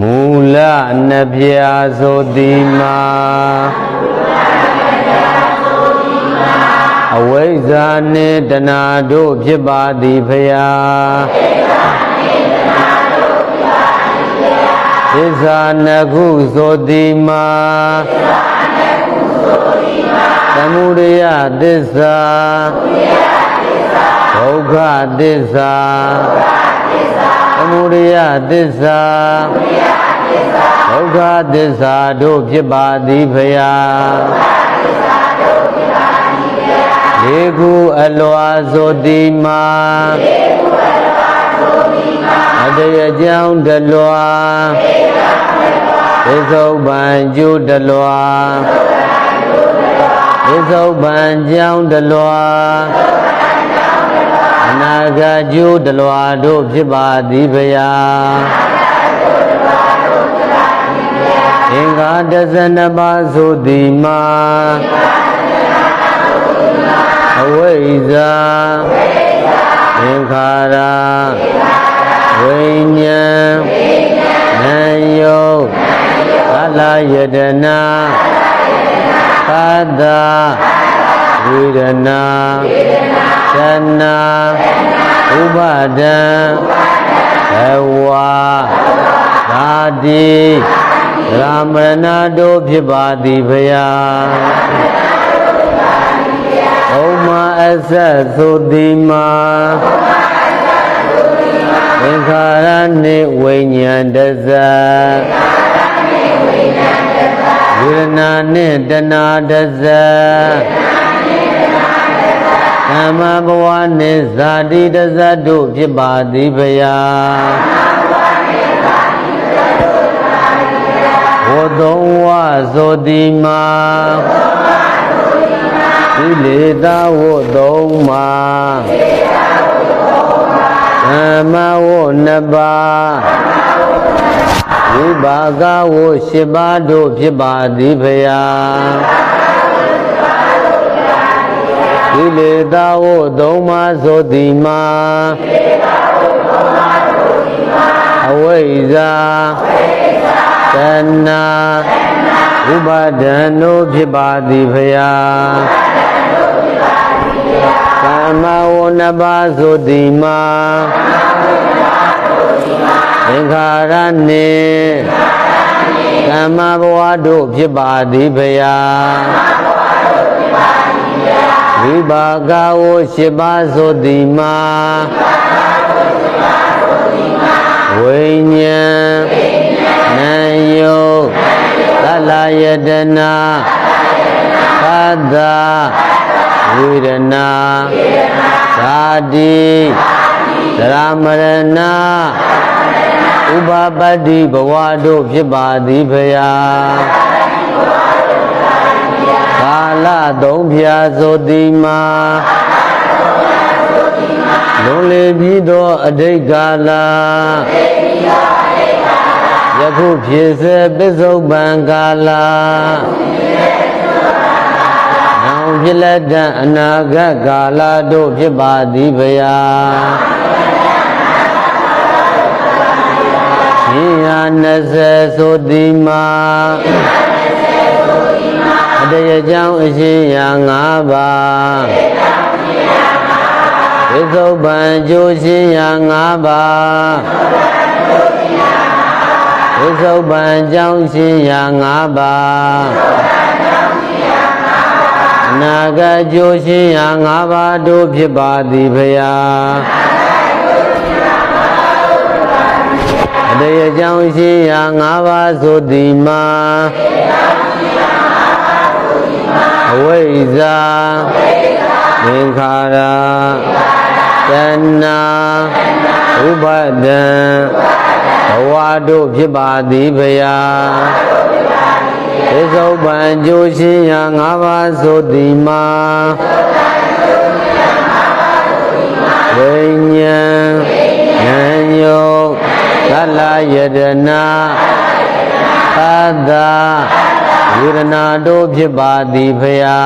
မူလနှပြဆိုတိမာအဝိဇ္ဇာနှင့်တဏှာတို့ဖြစ်ပါသည်ဖျားသစ္စာနှစ်ခုဆိုတိမာသမုဒယသစ္စာဒုက္ခသစ္စာ သမုဒယသစ္စာဒုက္ခသစ္စာတို့ဖြစ်ပါသည်ဖျားလေခုအလွာဆိုတိမာအတရကြောင့်တလွာသေသုပံကျုတလွာသေသုပံကြောင့်တလွာ အနာဂတ်ကျုတလွာတို့ဖြစ်ပါသည်ဖျားအင်္ဂါတဇနပါဆိုတိမာအဝိဇ္ဇာသင်္ခါရဝိညာဉ်နာယုတ်အလာယတနာသာတာ ဝေဒနာသနာဥပါဒံဘဝသာတိရာမရဏတို့ဖြစ်ပါသည်ဖျားဩမအဆက်သုတိမာသင်္ခါရနှင့်ဝိညာဉ်တဇဝေဒနာနှင့်တဏှာတဇ သမ္မာဘဝနှင့်ဇာတိတဇတို့ဖြစ်ပါသည်ဖျားဝသုံးဝသောတိမာသီလေသာဝသုံးမာသမ္မာဝနှစ်ပါးဝိပါကဝရှိပါးတို့ဖြစ်ပါသည်ဖျား သီလေသာဝသုံးပါးသောတိမာအဝိဇ္ဇာတဏှာဥပါဒံတို့ဖြစ်ပါသည်ဖျားသမ္မာဝနပါဆိုတိမာသင်္ခါရနှင့်သမ္မာဘဝတို့ဖြစ်ပါသည်ဖျား ဝိပါကဝရှိပါဆိုတိမာဝိညာဉ်နာယုတ်သလယတနာသာသာဝေဒနာသာတိသရမရဏဥပပတ္တိဘဝတို့ဖြစ်ပါသည်ဖရာ သုံးဖြာဆိုတိမာလုံးလေပြီးသောအတိတ်ကာလယခုဖြစ်စေပစ္စုပန်ကာလနောင်ဖြစ်လက်တဲ့အနာဂတ်ကာလတို့ဖြစ်ပါသည်ဖရာရှင်ဟာ20ဆိုတိမာ အတရကြောင့်အရှင်ရာ၅ပါးသစ္စုပန်ကျိုးရှင်ရာ၅ပါးသစ္စုပန်ကြောင့်ရှင်ရာ၅ပါးအနာဂတ်ကျိုးရှင်ရာ၅ပါးတို့ဖြစ်ပါသည်ဖရာအတရကြောင့်ရှင်ရာ၅ပါးဆိုသည်မှာ အဝိဇ္ဇာသင်္ခါရတဏှာဥပါဒံဘဝတို့ဖြစ်ပါသည်ဖရာသေသုပံကျိုးရှင်ရာ၅ပါးဆိုသည်မှာဝိညာဉ်ဉာဏ်ယုတ်သလယတနာသာသာ ဝေဒနာတို့ဖြစ်ပါသည်ဖရာ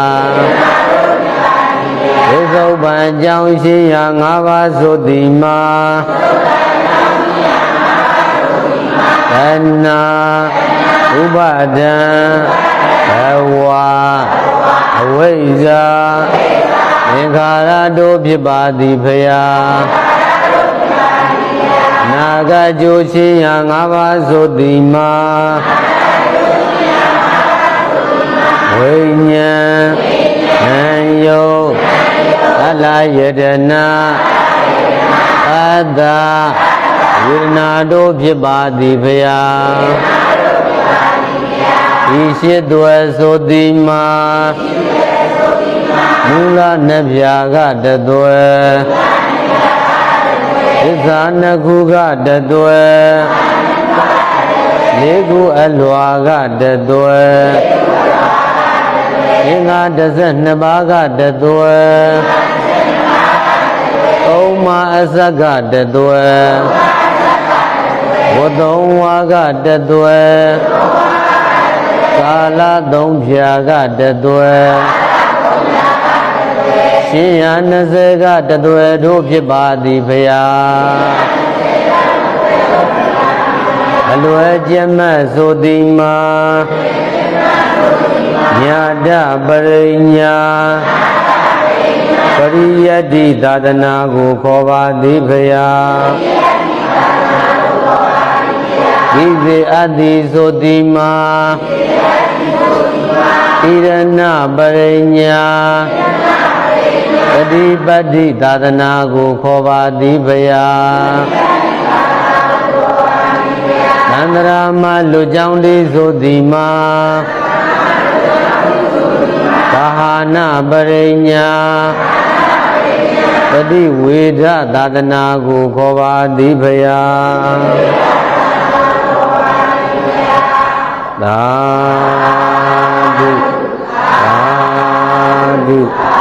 သေသုပံကြောင့်ရှိရာ၅ပါးဆိုသည်မှာဝနာဥပါဒံဘဝအဝိဇ္ဇာသင်္ခါရတို့ဖြစ်ပါသည်ဖရာနာဂကြိုချင်းရာငါးပါးဆိုသည်မှာ ဝိညာဉ်ဉာဏ်ယုတ်အလယတနာအတ္တဝေဒနာတို့ဖြစ်ပါသည်ဖရာဤရှိသွဲဆိုသည်မှာမူလနှစ်ဖြာကတသွဲသစ္စာနှစ်ခုကတသွဲလေးခုအလွာကတသွဲ အင်္ဂါ12ပါးကတသွဲသုံးမအစကတသွဲဝသုံးဝါကတသွဲကာလသုံးဖြာကတသွဲရှင်ရ20ကတသွဲတို့ဖြစ်ပါသည်ဖရာအလွယ်ကျက်မတ်ဆိုသည်မှာ ညာတပရိညာပရိယတ္တိသာသနာကိုခေါ်ပါသည်ဖရာဤစေအတ္တိဆိုသည်မှာဣရဏပရိညာပฏิပတ္တိသာသနာကိုခေါ်ပါသည်ဖရာသန္တရာမလူကြောင့်လေးဆိုသည်မှာ ဘာဟာနပရိညာပฏิဝေဒသာသနာကိုခေါ်ပါသည်ဖရာသာဓုသာဓု